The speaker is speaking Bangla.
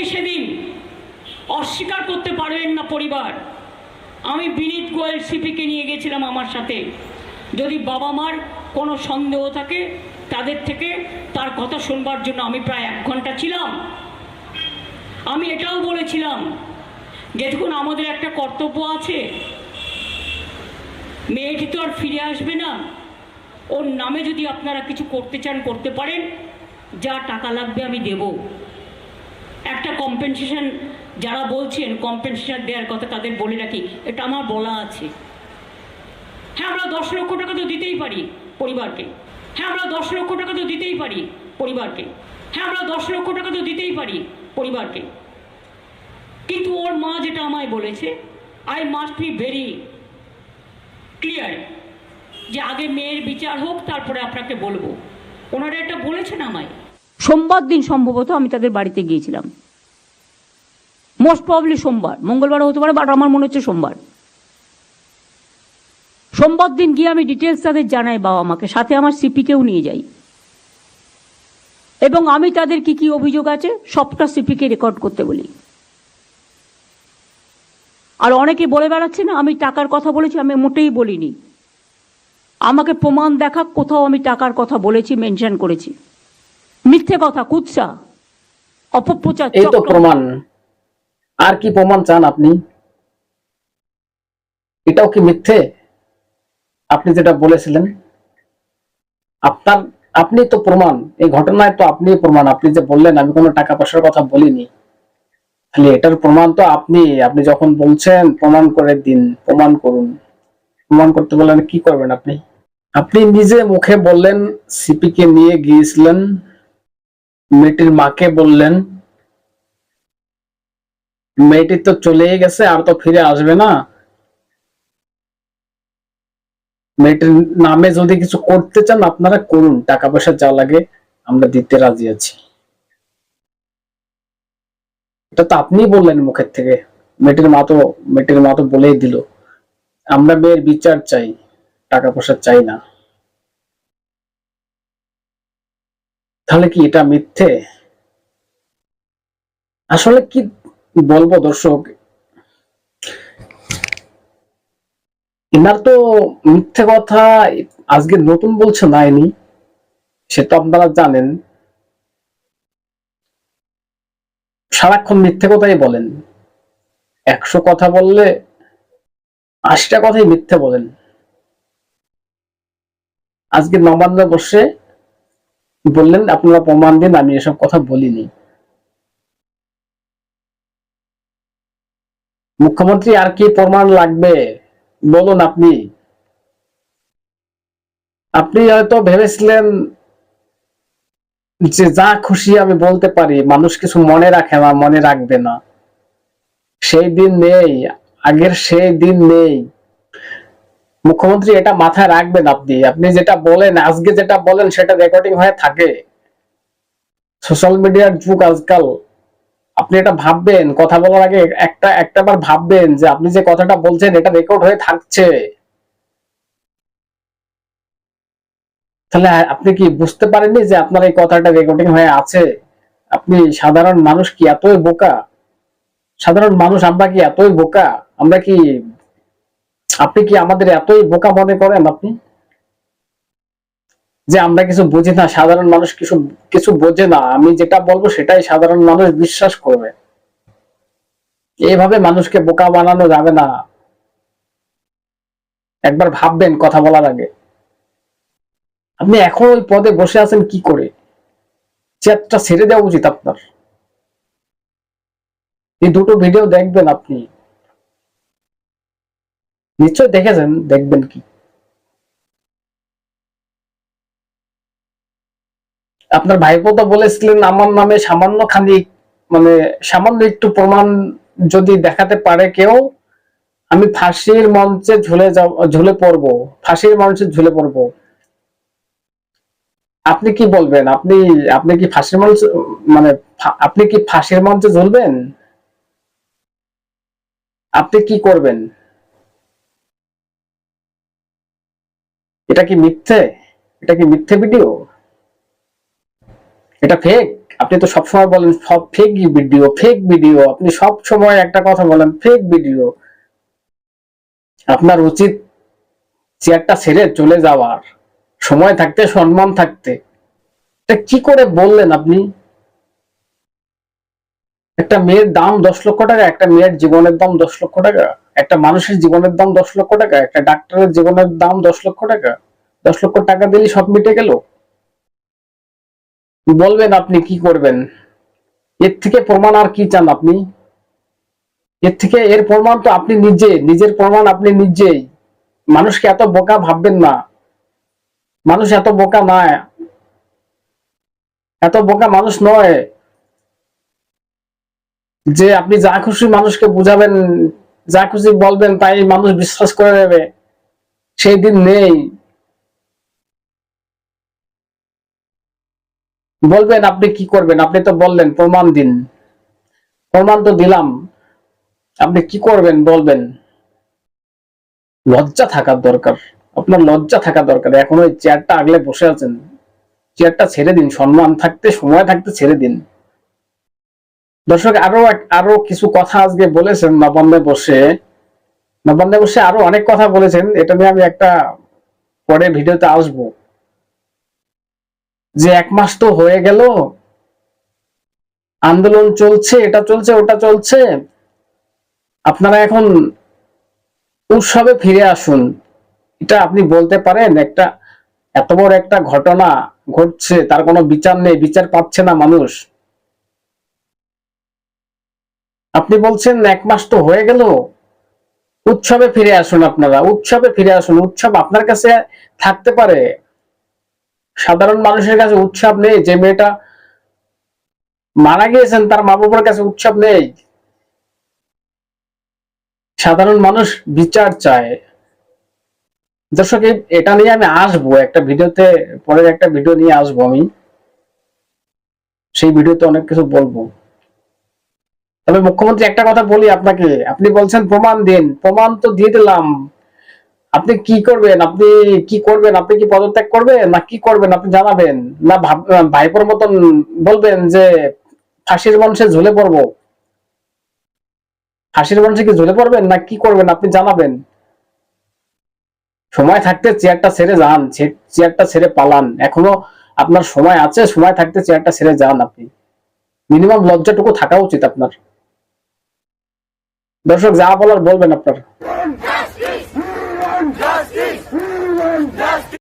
আপনি সেদিন অস্বীকার করতে পারবেন না, পরিবার। আমি বিনীত গোয়েল সিপিকে নিয়ে গেছিলাম আমার সাথে। যদি বাবা মার কোনো সন্দেহ থাকে, তাদের থেকে তার কথা শুনবার জন্য আমি প্রায় এক ঘণ্টা ছিলাম। আমি এটাও বলেছিলাম যে, দেখুন, আমাদের একটা কর্তব্য আছে। মেয়েটি তো আর ফিরে আসবে না। ওর নামে যদি আপনারা কিছু করতে চান, করতে পারেন। যা টাকা লাগবে আমি দেব। একটা কম্পেনসেশন যারা বলছেন কম্পেনসেশন দেওয়ার কথা তাদের বলে রাখি, এটা আমার বলা আছে। হ্যাঁ আমরা দশ লক্ষ টাকা তো দিতেই পারি পরিবারকে। হ্যাঁ আমরা দশ লক্ষ টাকা তো দিতেই পারি পরিবারকে। হ্যাঁ আমরা দশ লক্ষ টাকা তো দিতেই পারি পরিবারকে। কিন্তু ওর মা যেটা আমায় বলেছে I must be very clear যে আগে মেয়ের বিচার হোক, তারপরে আপনাকে বলব। ওনারা এটা বলেছেন আমায়। সোমবার দিন সম্ভবত আমি তাদের বাড়িতে গিয়েছিলাম। মোস্ট প্রবলি সোমবার। মঙ্গলবার হতে পারে বাট আমার মনে হচ্ছে সোমবার। সোমবার দিন গিয়ে আমি ডিটেলস তাদের জানাই, বাবা মাকে। সাথে আমার সিপিকেও নিয়ে যাই। এবং আমি তাদের কি কি অভিযোগ আছে, সবটা সিপিকে রেকর্ড করতে বলি। আর অনেকে বলে বেড়াচ্ছে না, আমি টাকার কথা বলেছি, আমি মোটেই বলিনি। আমাকে প্রমাণ দেখা, কোথাও আমি টাকার কথা বলেছি মেনশন করেছি। মিথ্যে কথা কুৎসা অপপ্রচার এই তো প্রমাণ। আর কি প্রমাণ চান আপনি? এটাও কি মিথ্যে? আপনি যেটা বলেছিলেন। আপনার আপনি তো প্রমাণ। এই ঘটনায় তো আপনি প্রমাণ। আপনি যে বললেন আমি কোনো টাকা পয়সার কথা বলিনি। খালি এটার প্রমাণ তো আপনি। আপনি যখন বলছেন প্রমাণ করে দিন প্রমাণ করুন। প্রমাণ করতে বললেন কি করবেন আপনি? আপনি নিজে মুখে বললেন সিপি কে নিয়ে গিয়েছিলেন। মেয়েটির মাকে বললেন, মেয়েটি তো চলেই গেছে, আর তো ফিরে আসবে না। মেয়েটির নামে যদি কিছু করতে চান, আপনারা করুন টাকা পয়সা যা লাগে আমরা দিতে রাজি আছি। এটা তো আপনি বললেন মুখের থেকে। মেয়েটির মা তো, মেয়েটির মা তো বলেই দিল, আমরা মেয়ের বিচার চাই টাকা পয়সা চাই না। তাহলে কি এটা মিথ্যে? আসলে কি বলব দর্শক? এনার তো মিথ্যে কথা আজকে নতুন বলছে না ইনি, সে তো আপনারা জানেন। সারাক্ষণ মিথ্যে কথাই বলেন। একশো কথা বললে আশিটা কথাই মিথ্যে বলেন। আজকে নবান্নে বসে বললেন? আপনারা প্রমাণ দিন, আমি এসব কথা বলিনি। মুখ্যমন্ত্রী, আর কি প্রমাণ লাগবে? বলুন আপনি। আপনি হয়তো ভেবেছিলেন যে যা খুশি আমি বলতে পারি, মানুষ কিছু মনে রাখে না, মনে রাখবে না। সেই দিন নেই, আগের সেই দিন নেই। মুখ্যমন্ত্রী এটা মাথায় রাখবেন আপনি। আপনি যেটা বলেন, আজকে যেটা বলেন, সেটা রেকর্ডিং হয়ে থাকে। সোশ্যাল মিডিয়ার যুগ আজকাল। আপনি এটা ভাববেন, কথা বলার আগে একটা একটা বার ভাববেন যে আপনি যে কথাটা বলছেন, এটা রেকর্ড হয়ে থাকছে। তাহলে আপনি কি বুঝতে পারেননি যে আপনার এই কথাটা রেকর্ডিং হয়ে আছে? আপনি সাধারণ মানুষ কি এতই বোকা? সাধারণ মানুষ আমরা কি এতই বোকা? আমরা কি আপনি কি আমাদের এতই বোকা মনে করেন আপনি? যে আমরা কিছু বুঝি না, সাধারণ মানুষ কিছু কিছু বোঝে না। আমি যেটা বলব সেটাই সাধারণ মানুষ বিশ্বাস করবে। এইভাবে মানুষকে বোকা বানানো যাবে না। একবার ভাববেন কথা বলার আগে। আপনি এখন ওই পদে বসে আছেন কি করে? চেয়ারটা ছেড়ে দেওয়া উচিত আপনার। এই দুটো ভিডিও দেখবেন আপনি। নিশ্চয় দেখেছেন, দেখবেন কি? আপনার ভাইপো তো বলেছিলেন আমার নামে সামান্য খানিক মানে সামান্য একটু প্রমাণ যদি দেখাতে পারে কেউ, আমি ফাঁসির মঞ্চে ঝুলে যাব, ঝুলে পড়ব, ফাঁসির মঞ্চে ঝুলে পড়ব। আপনি কি বলবেন? আপনি আপনি কি ফাঁসির মঞ্চে মানে আপনি কি ফাঁসির মঞ্চে ঝুলবেন? আপনি কি করবেন? এটা কি মিথ্যে? এটা কি মিথ্যে ভিডিও এটা ফেক আপনি তো সবসময় বলেন, সব ফেক ভিডিও ফেক ভিডিও আপনি সব সময় একটা কথা বলেন ফেক ভিডিও আপনার উচিত চেয়ারটা ছেড়ে চলে যাওয়ার। সময় থাকতে, সম্মান থাকতে। কি করে বললেন আপনি? একটা মেয়ের দাম দশ লক্ষ টাকা, একটা মেয়ের জীবনের দাম দশ লক্ষ টাকা। একটা মানুষের জীবনের দাম দশ লক্ষ টাকা, একটা ডাক্তারের জীবনের দাম দশ লক্ষ টাকা। দশ লক্ষ টাকা দিলে সব মিটে গেল। বলবেন আপনি কি করবেন? এর থেকে প্রমাণ আর কি চান আপনি? এর থেকে এর প্রমাণ তো আপনি নিজে, নিজের প্রমাণ আপনি নিজেই। মানুষকে এত বোকা ভাববেন না। মানুষ এত বোকা নয়। এত বোকা মানুষ নয় যে আপনি যা খুশি মানুষকে বুঝাবেন যা খুশি বলবেন, তাই মানুষ বিশ্বাস করে নেবে। সেই দিন নেই। বলবেন, আপনি কি করবেন? আপনি তো বললেন, প্রমাণ দিন। প্রমাণ তো দিলাম। আপনি কি করবেন, বলবেন। লজ্জা থাকার দরকার। আপনার লজ্জা থাকা দরকার। এখন ওই চেয়ারটা আগলে বসে আছেন। চেয়ারটা ছেড়ে দিন। সম্মান থাকতে, সময় থাকতে ছেড়ে দিন। দর্শক, আরও আরও কিছু কথা আজকে বলেছেন নবান্নে বসে। নবান্নে বসে আরও অনেক কথা বলেছেন, এটা নিয়ে আমি একটা পরে ভিডিওতে আসব। যে এক মাস তো হয়ে গেল, আন্দোলন চলছে, এটা চলছে, ওটা চলছে। আপনারা এখন উৎসবে ফিরে আসুন। এটা আপনি বলতে পারেন, একটা এত বড় একটা ঘটনা ঘটছে, তার কোনো বিচার নেই, বিচার পাচ্ছে না মানুষ। আপনি বলছেন এক মাস তো হয়ে গেল। উৎসবে ফিরে আসুন আপনারা, উৎসবে ফিরে আসুন। উৎসব আপনার কাছে থাকতে পারে। সাধারণ মানুষের কাছে উৎসব নেই, যে মেয়েটা মারা গিয়েছেন, তার মা বাবার কাছে উৎসব নেই। সাধারণ মানুষ বিচার চায়। দর্শক এটা নিয়ে আমি আসব, একটা ভিডিওতে, পরের একটা ভিডিও নিয়ে আসব আমি। সেই ভিডিওতে অনেক কিছু বলব। তবে মুখ্যমন্ত্রী একটা কথা বলি আপনাকে। আপনি বলছেন প্রমাণ দিন। প্রমাণ তো দিয়ে দিলাম। আপনি কি করবেন? আপনি কি করবেন? আপনি কি পদত্যাগ করবেন? না কি করবেন? আপনি জানাবেন। না ভাইপোর মতন বলবেন যে, ফাঁসির মানুষে ঝুলে পড়ব। ফাঁসির মানুষে কি ঝুলে পড়বেন? না কি করবেন? আপনি জানাবেন। সময় থাকতে চেয়ারটা ছেড়ে যান। চেয়ারটা ছেড়ে পালান। এখনও আপনার সময় আছে। সময় থাকতে চেয়ারটা ছেড়ে যান আপনি। মিনিমাম লজ্জাটুকু থাকা উচিত আপনার। দর্শক যা বলার বলবেন আপনার।